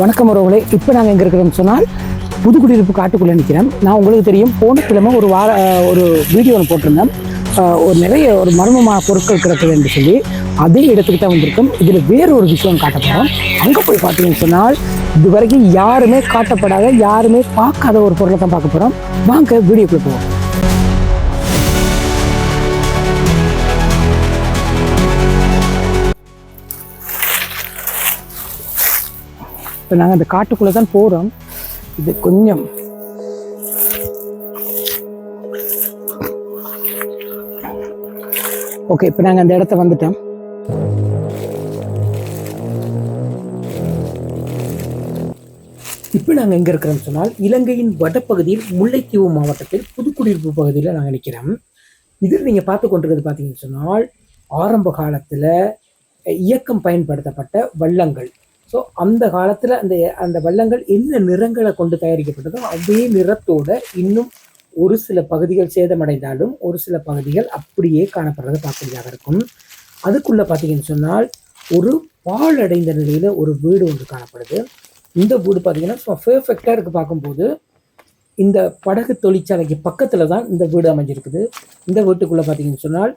வணக்கம் உறவுகளே. இப்போ நாங்கள் எங்கே இருக்கிறோம்னு சொன்னால் புதுக்குடியிருப்பு காட்டுக்குள்ளே நிற்கிறேன். நான் உங்களுக்கு தெரியும் போன கிழமை ஒரு வார ஒரு வீடியோ ஒன்று போட்டிருந்தேன். ஒரு நிறைய ஒரு மர்மமான பொருட்கள் கிடக்குது என்று சொல்லி அதே இடத்துக்கு தான் வந்திருக்கோம். இதில் வேறு ஒரு விஷயம் காட்டப்படும் அங்கே போய் பார்த்தீங்கன்னு சொன்னால் இது வரைக்கும் யாருமே காட்டப்படாத யாருமே பார்க்காத ஒரு பொருளை தான் பார்க்க போகிறோம் வாங்க வீடியோக்குள்ளே போவோம். இப்போ நாங்கள் அந்த காட்டுக்குள்ளே தான் போகிறோம் இது கொஞ்சம். ஓகே இப்போ நாங்கள் அந்த இடத்த வந்துட்டோம். இப்போ நாங்கள் எங்கே இருக்கிறோம்னு சொன்னால் இலங்கையின் வடப்பகுதியில் முல்லைத்தீவு மாவட்டத்தில் புதுக்குடியிருப்பு பகுதியில் நாங்கள் நிற்கிறோம் இதில் நீங்கள் பார்த்து கொண்டிருக்கிறது பார்த்தீங்கன்னு சொன்னால் ஆரம்ப காலத்தில் இயக்கம் பயன்படுத்தப்பட்ட வள்ளங்கள். ஸோ அந்த காலத்தில் அந்த அந்த வள்ளங்கள் என்ன நிறங்களை கொண்டு தயாரிக்கப்பட்டதோ அதே நிறத்தோடு இன்னும் ஒரு சில பகுதிகள் சேதமடைந்தாலும் ஒரு சில பகுதிகள் அப்படியே காணப்படுறது பார்க்கக்கூடியதாக இருக்கும். அதுக்குள்ளே பார்த்தீங்கன்னு சொன்னால் ஒரு பாழடைந்த நிலையில் ஒரு வீடு ஒன்று காணப்படுது. இந்த வீடு பார்த்தீங்கன்னா பெர்ஃபெக்டாக இருக்குது பார்க்கும்போது இந்த படகு தொழிற்சாலைக்கு பக்கத்தில் தான் இந்த வீடு அமைஞ்சிருக்குது. இந்த வீட்டுக்குள்ளே பார்த்தீங்கன்னு சொன்னால்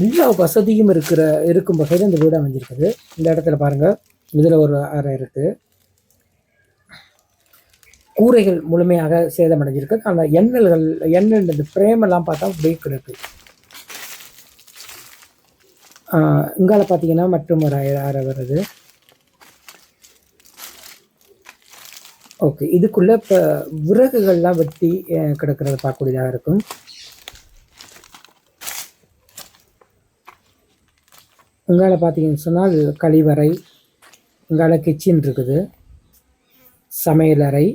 எல்லா வசதியும் இருக்கிற இருக்கும் வகையில் இந்த வீடு அமைஞ்சிருக்குது. இந்த இடத்துல பாருங்கள் இதில் ஒரு அறை இருக்குது கூரைகள் முழுமையாக சேதமடைஞ்சிருக்கு. அந்த எண்ணல்கள் எண்ணல் இந்த frame எல்லாம் பார்த்தா அப்படியே கிடக்கு. இங்கால பார்த்தீங்கன்னா மற்றும் ஒரு அறை அறை வருது. ஓகே இதுக்குள்ள இப்போ விறகுகள்லாம் வெட்டி கிடக்கிறத பார்க்கக்கூடியதாக இருக்கும். உங்களால் பார்த்தீங்கன்னு சொன்னால் கழிவறை இங்கால கிச்சன் இருக்குது. சமையலறை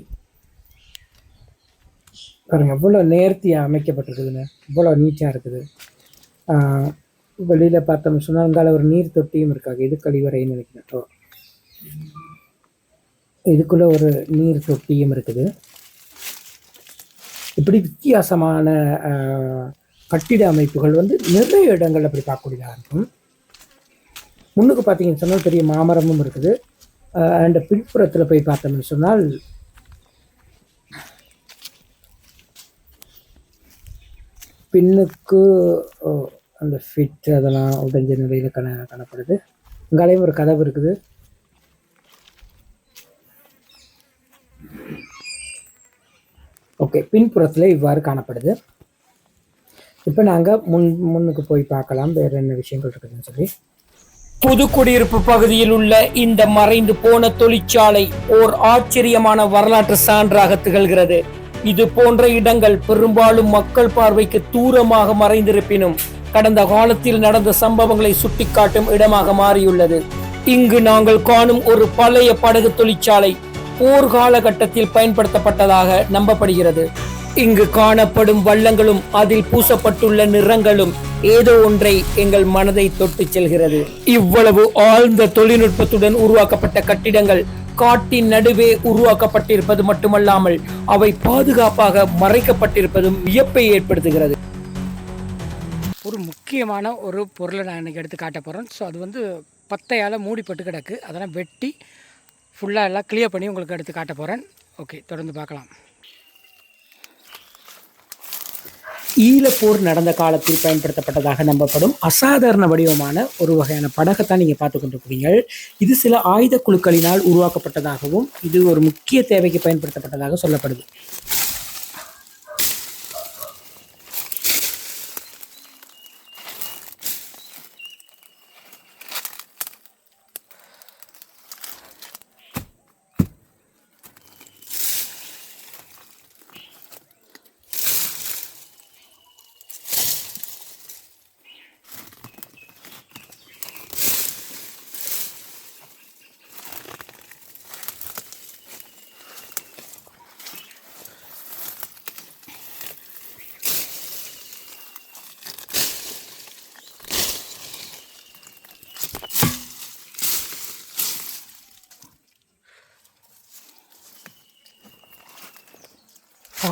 பாருங்க இவ்வளோ நேர்த்தியாக அமைக்கப்பட்டிருக்குதுங்க. இவ்வளோ நீட்டாக இருக்குது. வெளியில் பார்த்தோம்னு சொன்னால் அங்கால ஒரு நீர் தொட்டியும் இருக்காங்க இது கழிவறைன்னு நினைக்கிறேன். இதுக்குள்ளே இதுக்குள்ள ஒரு நீர் தொட்டியும் இருக்குது. இப்படி வித்தியாசமான கட்டிட அமைப்புகள் வந்து நிறைய இடங்கள் அப்படி பார்க்கக்கூடியதாக இருக்கும். முன்னுக்கு பார்த்தீங்கன்னு சொன்னால் பெரிய மாமரமும் இருக்குது. அண்ட் பின்புறத்தில் போய் பார்த்தோம்னு சொன்னால் பின்னுக்கு அந்த ஃபிட் அதெல்லாம் உடைஞ்ச நிலையில் காண காணப்படுது. இங்காலையும் ஒரு கதவு இருக்குது. ஓகே பின்புறத்தில் இவ்வாறு காணப்படுது. இப்போ நாங்கள் முன் முன்னுக்கு போய் பார்க்கலாம். வேறு என்ன விஷயங்கள் இருக்குதுன்னு சொல்லி. புதுக்குடியிருப்பு பகுதியில் உள்ள இந்த மறைந்து போன தொழிற்சாலை ஓர் ஆச்சரியமான வரலாற்று சான்றாக திகழ்கிறது. இது போன்ற இடங்கள் பெரும்பாலும் மக்கள் பார்வைக்கு தூரமாக மறைந்திருப்பினும் கடந்த காலத்தில் நடந்த சம்பவங்களை சுட்டிக்காட்டும் இடமாக மாறியுள்ளது. இங்கு நாங்கள் காணும் ஒரு பழைய படகு தொழிற்சாலை போர் காலகட்டத்தில் பயன்படுத்தப்பட்டதாக நம்பப்படுகிறது. இங்கு காணப்படும் வள்ளங்களும் அதில் பூசப்பட்டுள்ள நிறங்களும் ஏதோ ஒன்றை எங்கள் மனதை தொட்டு செல்கிறது. இவ்வளவு ஆழ்ந்த தொழில்நுட்பத்துடன் உருவாக்கப்பட்ட கட்டிடங்கள் காட்டின் நடுவே உருவாக்கப்பட்டிருப்பது மட்டுமல்லாமல் அவை பாதுகாப்பாக மறைக்கப்பட்டிருப்பதும் வியப்பை ஏற்படுத்துகிறது. ஒரு முக்கியமான ஒரு பொருளை நான் இன்றைக்கி எடுத்து காட்ட போகிறேன் ஸோ அது வந்து பத்தையால் மூடிப்பட்டு கிடக்கு. அதெல்லாம் வெட்டி ஃபுல்லாக எல்லாம் கிளியர் பண்ணி உங்களுக்கு எடுத்து காட்ட போகிறேன் ஓகே தொடர்ந்து பார்க்கலாம். ஈழப்போர் நடந்த காலத்தில் பயன்படுத்தப்பட்டதாக நம்பப்படும் அசாதாரண வடிவமான ஒரு வகையான படகைத்தான் நீங்கள் பார்த்து கொண்டிருக்கிறீங்க. இது சில ஆயுத குழுக்களினால் உருவாக்கப்பட்டதாகவும் இது ஒரு முக்கிய தேவைக்கு பயன்படுத்தப்பட்டதாக சொல்லப்படுது.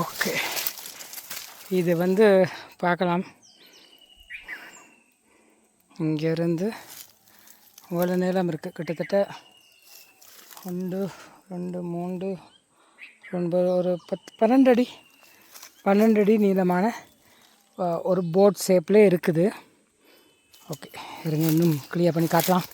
ஓகே. இது வந்து பார்க்கலாம். இங்கேருந்து இவ்வளோ நீளம் இருக்குது கிட்டத்தட்ட ஒன்று ரெண்டு மூன்று ஒன்பது ஒரு பத்து பன்னெண்டு அடி பன்னெண்டு அடி நீளமான ஒரு போட் ஷேப்பில் இருக்குது. ஓகே இருங்க இன்னும் கிளியர் பண்ணி காட்டலாம்.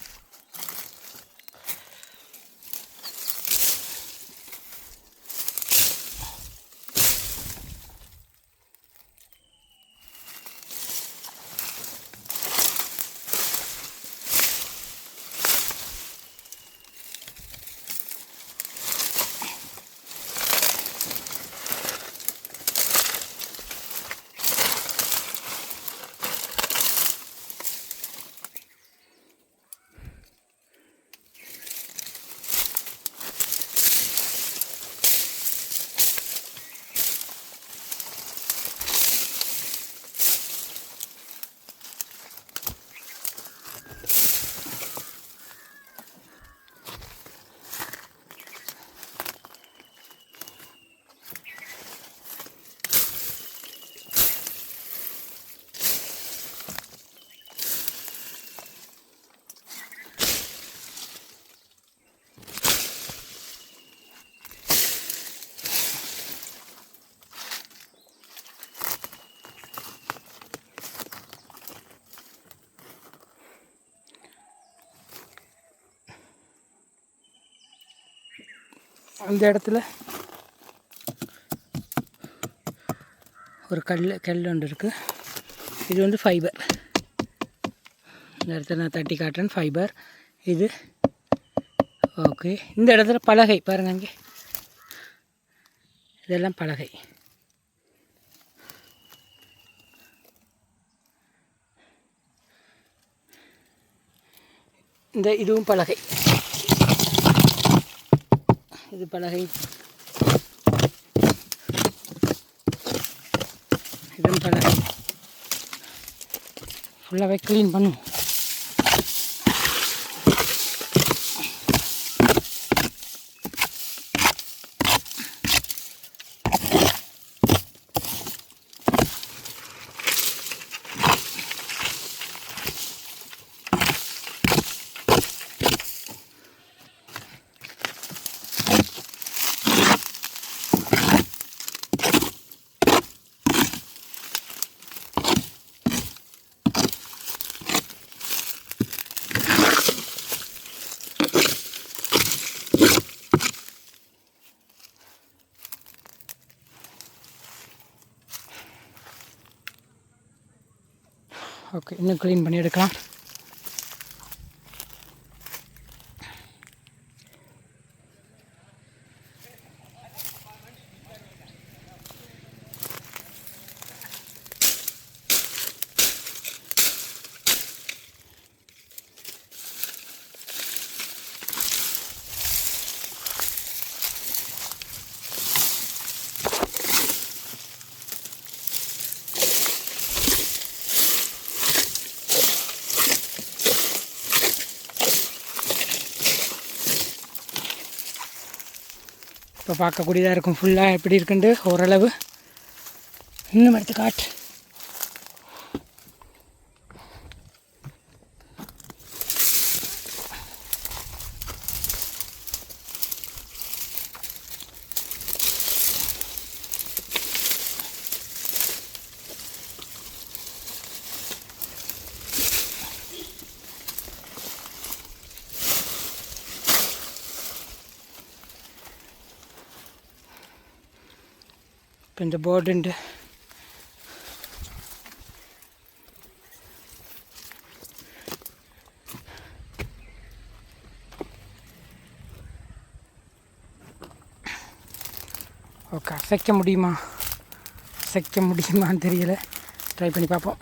அந்த இடத்துல ஒரு கல் கல் ஒன்று இருக்குது இது வந்து ஃபைபர் இந்த இடத்துல நான் தட்டி காட்டுறேன் ஃபைபர் இது ஓகே இந்த இடத்துல பலகை பாருங்க அங்கே. இதெல்லாம் பலகை. இந்த இதுவும் பலகை. இது பலகை. இதுவும் பலகை. ஃபுல்லாகவே க்ளீன் பண்ணும். ஓகே இன்னும் க்ளீன் பண்ணி எடுக்கலாம். இப்போ பார்க்கக்கூடியதாக இருக்கும். ஃபுல்லாக எப்படி இருக்குன்ட்டு ஓரளவு. இன்னும் எடுத்து காட்டு இப்போ இந்த போர்டுண்டு ஓகே அசைக்க முடியுமா? அசைக்க முடியுமான்னு தெரியல. ட்ரை பண்ணி பார்ப்போம்.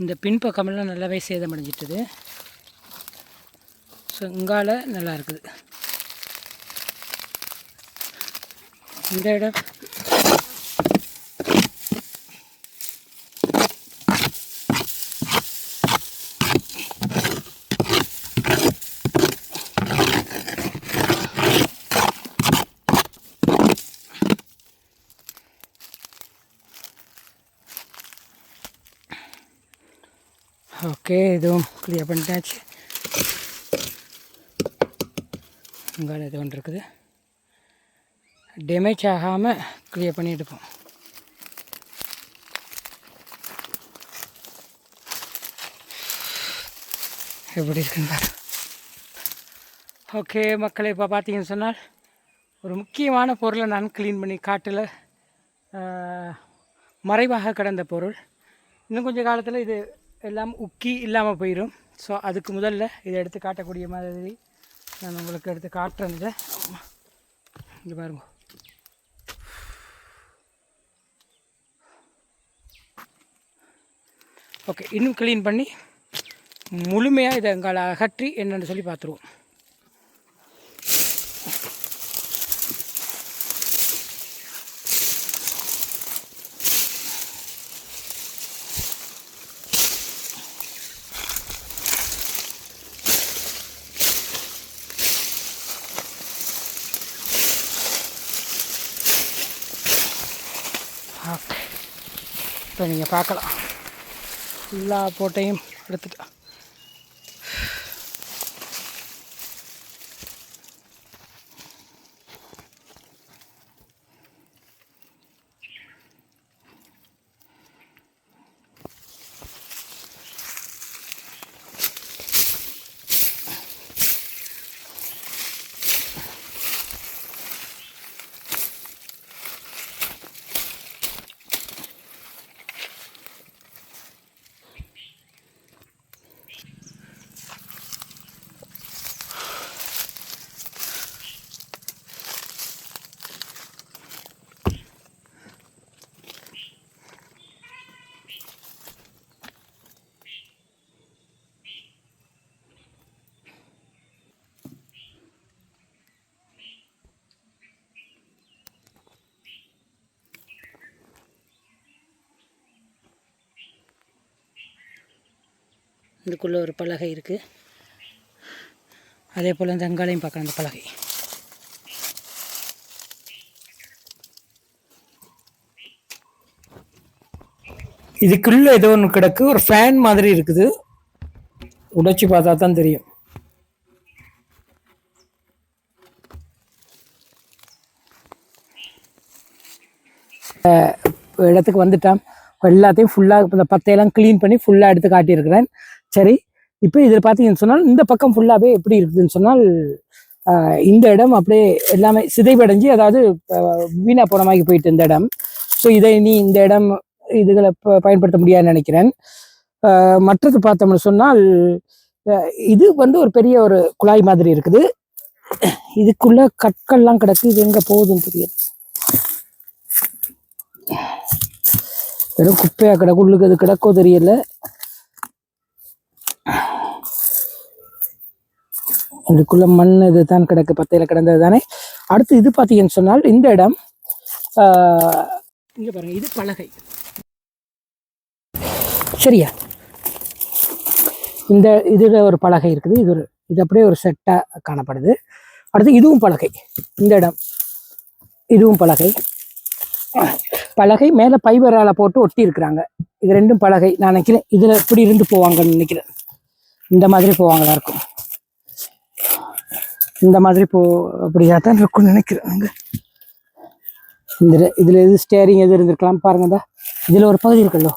இந்த பின்பக்கமெல்லாம் நல்லாவே சேதமடைஞ்சிட்டது. ஸோ இங்கால நல்லா இருக்குது இந்த இடம் ஓகே இதுவும் கிளியர் பண்ணிட்டாச்சு. உங்களால் இது ஒன்று இருக்குது டேமேஜ் ஆகாமல் கிளியர் பண்ணி எடுப்போம் எப்படி இருக்குங்க ஓகே மக்களை இப்போ பார்த்தீங்கன்னு சொன்னால் ஒரு முக்கியமான பொருளை நான் க்ளீன் பண்ணி காட்டில் மறைவாக கிடந்த பொருள். இன்னும் கொஞ்சம் காலத்தில் இது எல்லாம் உக்கி இல்லாமல் போயிடும் ஸோ அதுக்கு முதல்ல இதை எடுத்து காட்டக்கூடிய மாதிரி நான் உங்களுக்கு எடுத்து காட்டுறேன் இதை. இங்கே பாருங்க. ஓகே இன்னும் க்ளீன் பண்ணி முழுமையாக இதை எங்களை அகற்றி என்னென்னு சொல்லி பார்த்துருவோம் ஓகே இப்போ நீங்கள் பார்க்கலாம். எல்லா போட்டையும் எடுத்துட்டேன் இதுக்குள்ளே ஒரு பலகை இருக்குது அதே போல் இந்த அங்காளையும் பார்க்கலாம் அந்த பலகை. இதுக்குள்ள ஏதோ ஒன்று கிடக்கு ஒரு ஃபேன் மாதிரி இருக்குது. உடைச்சி பார்த்தா தான் தெரியும். இடத்துக்கு வந்துட்டான். எல்லாத்தையும் ஃபுல்லாக இந்த பத்தையெல்லாம் க்ளீன் பண்ணி ஃபுல்லாக எடுத்து காட்டியிருக்கிறேன். சரி இப்போ இதில் பார்த்தீங்கன்னு சொன்னால் இந்த பக்கம் ஃபுல்லாகவே எப்படி இருக்குதுன்னு சொன்னால் இந்த இடம் அப்படியே எல்லாமே சிதைவடைஞ்சு அதாவது வீணாக வீணா போன மாதிரி போயிட்டு இந்த இடம். ஸோ இதை நீ இந்த இடம் இதுகளை பயன்படுத்த முடியாதுன்னு நினைக்கிறேன். மற்றது பார்த்தோம்னு சொன்னால் இது வந்து ஒரு பெரிய ஒரு குழாய் மாதிரி இருக்குது. இதுக்குள்ள கற்கள்லாம் கிடக்கு இது எங்கே போகுதுன்னு தெரியாது. வெறும் குப்பையாக கிடக்கு உள்ளுக்கு அது கிடக்கோ தெரியல. இதுக்குள்ள மண் இது தான் கிடக்கு பத்தையில் கிடந்தது தானே அடுத்து இது பார்த்தீங்கன்னு சொன்னால் இந்த இடம் ஆஹ், பாருங்க இது பலகை. சரியா? இந்த இதுல ஒரு பலகை இருக்குது இது ஒரு இது அப்படியே ஒரு செட்டாக காணப்படுது. அடுத்து இதுவும் பலகை இந்த இடம். இதுவும் பலகை. பலகை மேலே பைபரால் போட்டு ஒட்டி இருக்கிறாங்க இது ரெண்டும் பலகை. நான் நினைக்கிறேன் இதில் இப்படி இருந்து போவாங்கன்னு நினைக்கிறேன். இந்த மாதிரி போவாங்களா இருக்கும். இந்த மாதிரி போ அப்படியா தான் இருக்கும்னு நினைக்கிறேன் இந்த இதில் எது ஸ்டேரிங் எது இருந்திருக்கலாம் பாருங்க தான் இதில் ஒரு பகுதி இருக்குல்லோ.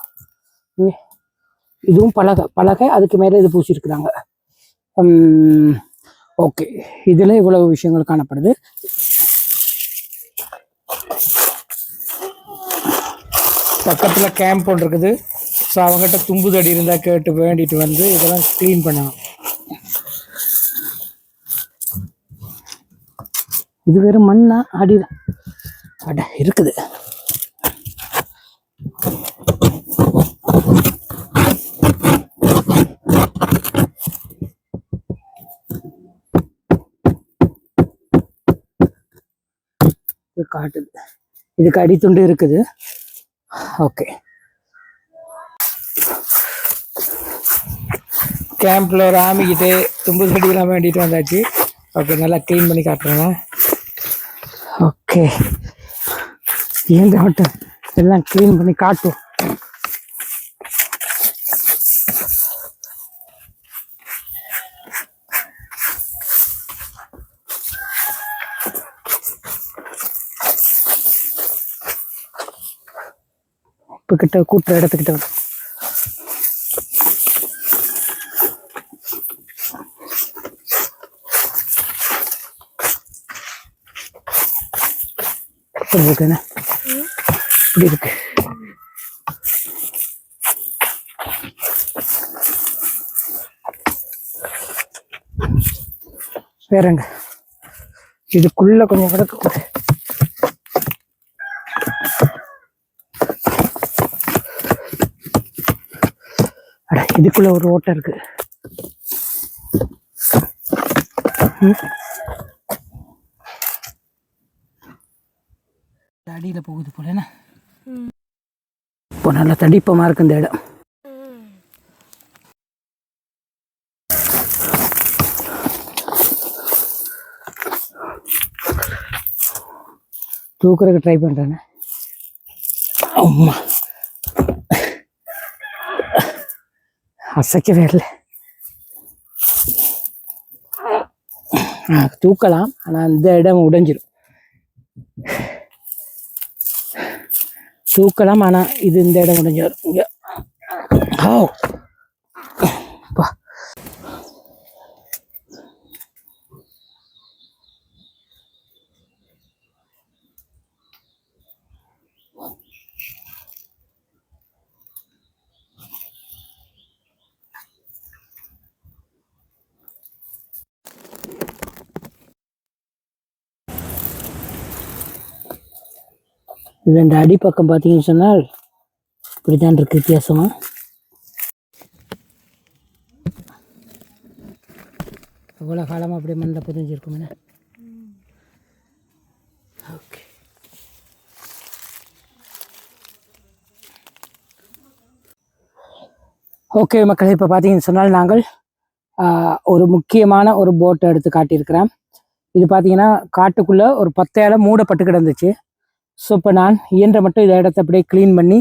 இதுவும் பலகை பலகை அதுக்கு மேலே இது பூசியிருக்கிறாங்க ஓகே இதில் இவ்வளவு விஷயங்கள் காணப்படுது. பக்கத்தில் கேம்ப் ஒன்று இருக்குது. ஸோ அவங்ககிட்ட தும்பு தடி இருந்தா கேட்டு வேண்டிட்டு வந்து இதெல்லாம் க்ளீன் பண்ணணும் இது வெறும் மண்ணா? அடி. அட இருக்குது. காட்டுது. இதுக்கு அடித்துண்டு இருக்குது. ஓகே. கேம்பில் ஒரு ஆமிக்கிட்டு தும்பு செடியெல்லாம் வேண்டிட்டு வந்தாச்சு. ஓகே நல்லா க்ளீன் பண்ணி காட்டுறேங்க. ஓகே. இந்த மட்டும் எல்லாம் க்ளீன் பண்ணி காட்டும் இப்போ கிட்ட கூட்டுற இடத்துக்கிட்ட எப்படி இப்படி இருக்கு. வேறங்க. இதுக்குள்ள கொஞ்சம் கிடக்கு அட இதுக்குள்ள ஒரு ஓட்டை இருக்கு. ம். அடியில போகுது போல என்ன? இப்போ நல்லா தடிப்பமா இருக்கு இந்த இடம். தூக்குறதுக்கு ட்ரை பண்றேன்னு அம்மா. அசைக்கவே இல்லை. தூக்கலாம் ஆனால் இந்த இடம் உடைஞ்சிரும். தூக்கலாம் ஆனால் இது இந்த இடம் உடைஞ்சிரும் இங்க ஓ இது இந்த அடிப்பக்கம் பார்த்தீங்கன்னு சொன்னால் இப்படித்தான் இருக்கு வித்தியாசமா. எவ்வளோ காலமாக அப்படியே மண்ணில் புரிஞ்சிருக்குமே ஓகே ஓகே மக்களே இப்போ பார்த்தீங்கன்னு சொன்னால் நாங்கள் ஒரு முக்கியமான ஒரு போட்டை எடுத்து காட்டியிருக்கிறேன் இது பார்த்தீங்கன்னா காட்டுக்குள்ளே ஒரு பத்தையால மூடப்பட்டு கிடந்துச்சு. ஸோ இப்போ நான் இயன்ற மட்டும் இதை இடத்த அப்படியே க்ளீன் பண்ணி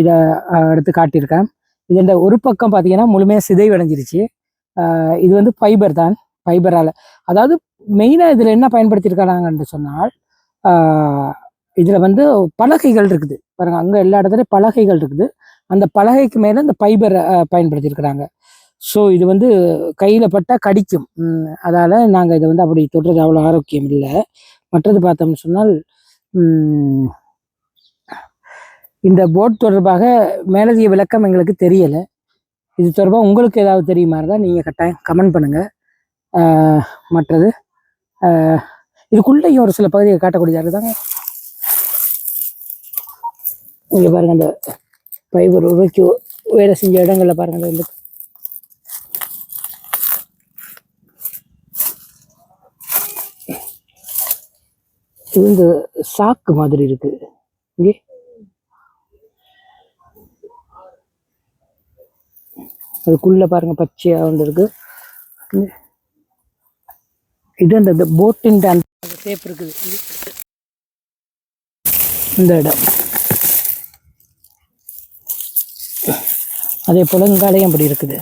இதை எடுத்து காட்டியிருக்கேன். இது இந்த ஒரு பக்கம் பார்த்தீங்கன்னா முழுமையாக சிதைவடைஞ்சிருச்சு. இது வந்து ஃபைபர் தான். ஃபைபரால் அதாவது மெயினாக இதில் என்ன பயன்படுத்தியிருக்காங்கன்னு சொன்னால் இதில் வந்து பலகைகள் இருக்குது. பாருங்க அங்கே எல்லா இடத்துலையும் பலகைகள் இருக்குது. அந்த பலகைக்கு மேலே இந்த ஃபைபர் பயன்படுத்தியிருக்கிறாங்க. ஸோ இது வந்து கையில் பட்டால் கடிக்கும். அதால் நாங்கள் இதை வந்து அப்படி தொடுறது அவ்வளோ ஆரோக்கியம் இல்லை. மற்றது பார்த்தோம்னு சொன்னால் இந்த போட் தொடர்பாக மேலதிக விளக்கம் எங்களுக்கு தெரியலை. இது தொடர்பாக உங்களுக்கு ஏதாவது தெரியுமா இருந்தால் நீங்கள் கட்டாயம் கமெண்ட் பண்ணுங்கள் மற்றது இதுக்குள்ளேயும் ஒரு சில பகுதியை காட்டக்கூடியதாக இருக்குதாங்க? இங்கே பாருங்க அந்த பைபர் உருவாக்கி வேலை செஞ்ச இடங்களில் பாருங்க அந்த இந்த இது இந்த சாக்கு மாதிரி இருக்கு. இங்கே. அதுக்குள்ள பாருங்க பச்சையா வந்து இருக்கு. இது அந்த போட்டின் அந்த சேப் இருக்குது. இந்த இடம். அதே போல இங்காலையும் அப்படி இருக்குது.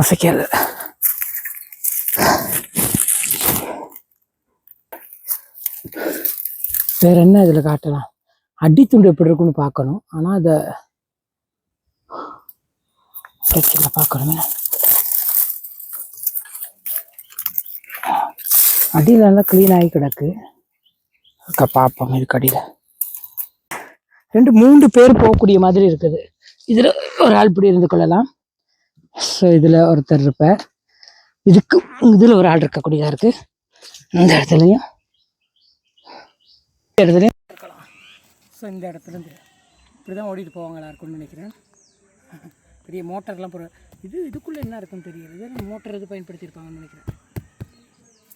அசைக்காது வேற என்ன இதில் காட்டலாம்? அடித்துண்டு எப்படி இருக்குன்னு பார்க்கணும். ஆனால் அதை ஸ்கெட்சில் பார்க்கணுமே. அடியில் நல்லா க்ளீன் ஆகி கிடக்கு. அக்கா பார்ப்போம் இதுக்கு அடியில். ரெண்டு மூன்று பேர் போகக்கூடிய மாதிரி இருக்குது. இதில் ஒரு ஆள் இப்படி இருந்து கொள்ளலாம். ஸோ இதில் ஒருத்தர் இருப்பார். இதுக்கு இதில் ஒரு ஆள் இருக்கக்கூடியதாக இருக்கு. இந்த இடத்துலையும் இந்த இடத்துலையும் இருக்கலாம். ஸோ இந்த இடத்துலேருந்து இப்படி தான் ஓடிட்டு போவாங்களா இருக்கும்னு நினைக்கிறேன். பெரிய மோட்டர்லாம் போகிற இது இதுக்குள்ளே என்ன இருக்குன்னு தெரியல இது மோட்டர் இது பயன்படுத்தியிருப்பாங்கன்னு நினைக்கிறேன்.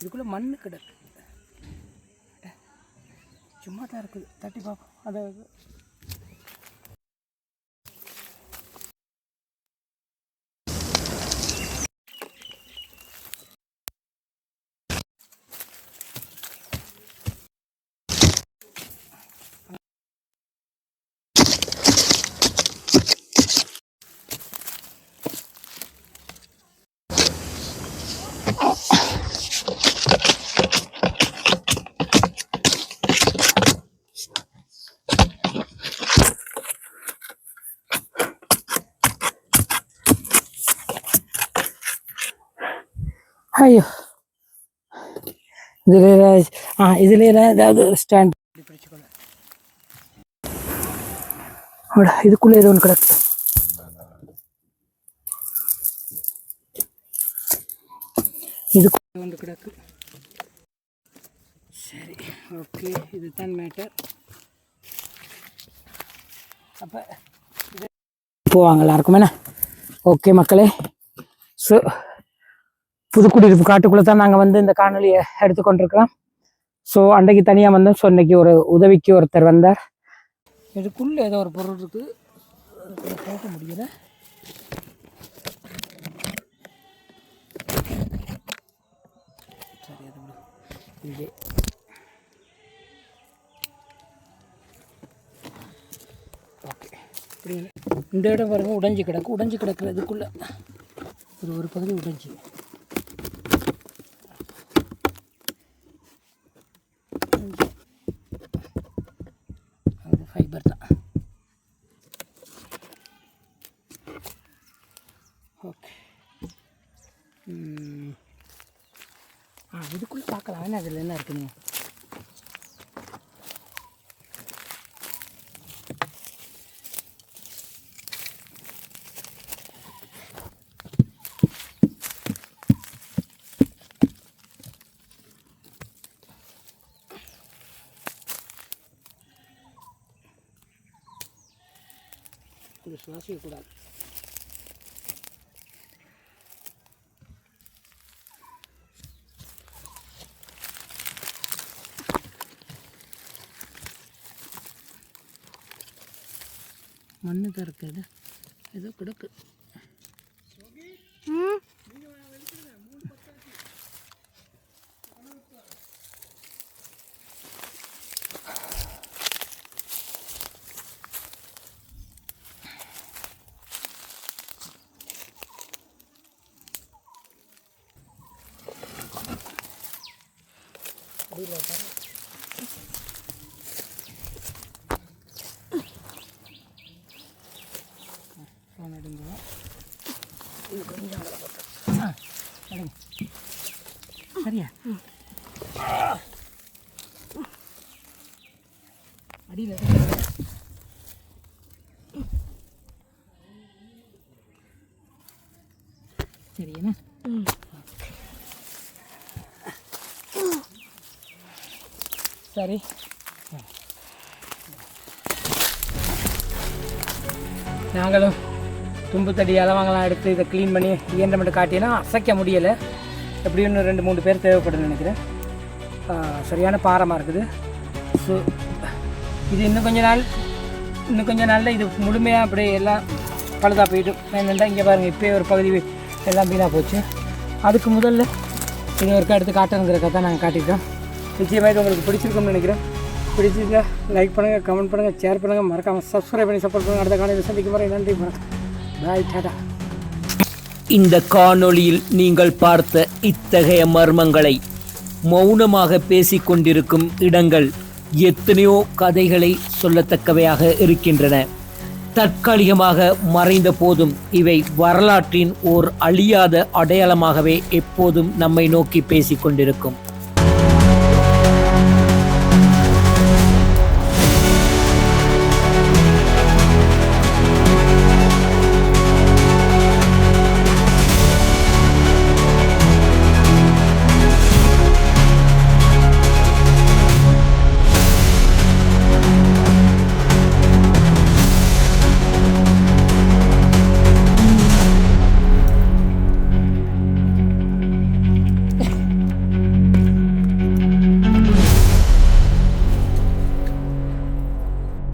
இதுக்குள்ளே மண் கிடக்கு. சும்மா தான் இருக்குது. தட்டி பார்ப்போம் அதை இதுல ஏதாவது- ஆ இதுல ஏதாவது ஸ்டாண்ட் இதுக்குள்ள ஏதோ ஒன்று கிடக்கு. இதுக்குள்ள ஒன்று கிடக்கு. சரி ஓகே இதுதான் மேட்டர் அப்போ போவாங்க எல்லாருக்கும் என்ன? ஓகே மக்களே. ஸோ புதுக்குடியிருப்பு காட்டுக்குள்ளே தான் நாங்கள் வந்து இந்த காணொலியை எடுத்துக்கொண்டிருக்கிறோம் ஸோ அன்றைக்கு தனியாக வந்தோம். ஸோ இன்றைக்கி ஒரு உதவிக்கு ஒருத்தர் வந்தார். இதுக்குள்ளே ஏதோ ஒரு பொருள் இருக்குது போக முடியல. ஓகே. இந்த இடம் பாருங்க உடைஞ்சு கிடக்கு. உடைஞ்சு கிடக்குறதுக்குள்ள. ஒரு ஒரு பகுதி உடைஞ்சு அது ஃபைபர் தான் ஓகே hmm. ஆ இதுக்குள்ளே பார்க்கலாம். என்ன அதில் என்ன இருக்குன்னு. சுவாசிக்கக்கூடாது. மண்ணு தான் இருக்குது ஏதோ கிடக்கு. ஃபோன் எடுங்க இது கொஞ்சம் அகல போட்டு. ஆ எடுங்க சரியா அடியில். சரி என்ன? சரி. நாங்களும் தும்பு தடி அளவாங்கலாம் எடுத்து இதை க்ளீன் பண்ணி இயந்திரம் மட்டும் காட்டினா அசைக்க முடியலை. எப்படியும் இன்னும் ரெண்டு மூணு பேர் தேவைப்படுதுன்னு நினைக்கிறேன். சரியான பாரமாக இருக்குது. ஸோ இது இன்னும் கொஞ்ச நாள் இன்னும் கொஞ்ச நாளில் இது முழுமையாக அப்படியே எல்லாம் பழுதாக போயிடும். என்னென்னா இங்கே பாருங்கள் இப்போயே ஒரு பகுதி எல்லாம் வீணாக போச்சு. அதுக்கு முதல்ல இது ஒருக்கா எடுத்து காட்டணுங்கிறக்க தான் நாங்கள் காட்டியிருக்கோம். நிச்சயமாக இது உங்களுக்கு பிடிச்சிருக்கோம்னு நினைக்கிறேன். பிடிச்சிருந்தா லைக் பண்ணுங்கள் கமெண்ட் பண்ணுங்கள் ஷேர் பண்ணுங்கள் மறக்காமல் சப்ஸ்கிரைப் பண்ணி சப்போர்ட் பண்ணுங்கள் அடுத்த காலையில் சந்திக்கும் வரை நன்றி வணக்கம். பாய் டாடா. இந்த காணொளியில் நீங்கள் பார்த்த இத்தகைய மர்மங்களை மௌனமாக பேசிக் கொண்டிருக்கும் இடங்கள் எத்தனையோ கதைகளை சொல்லத்தக்கவையாக இருக்கின்றன. தற்காலிகமாக மறைந்த போதும் இவை வரலாற்றின் ஓர் அழியாத அடையாளமாகவே எப்போதும் நம்மை நோக்கி பேசிக் கொண்டிருக்கும்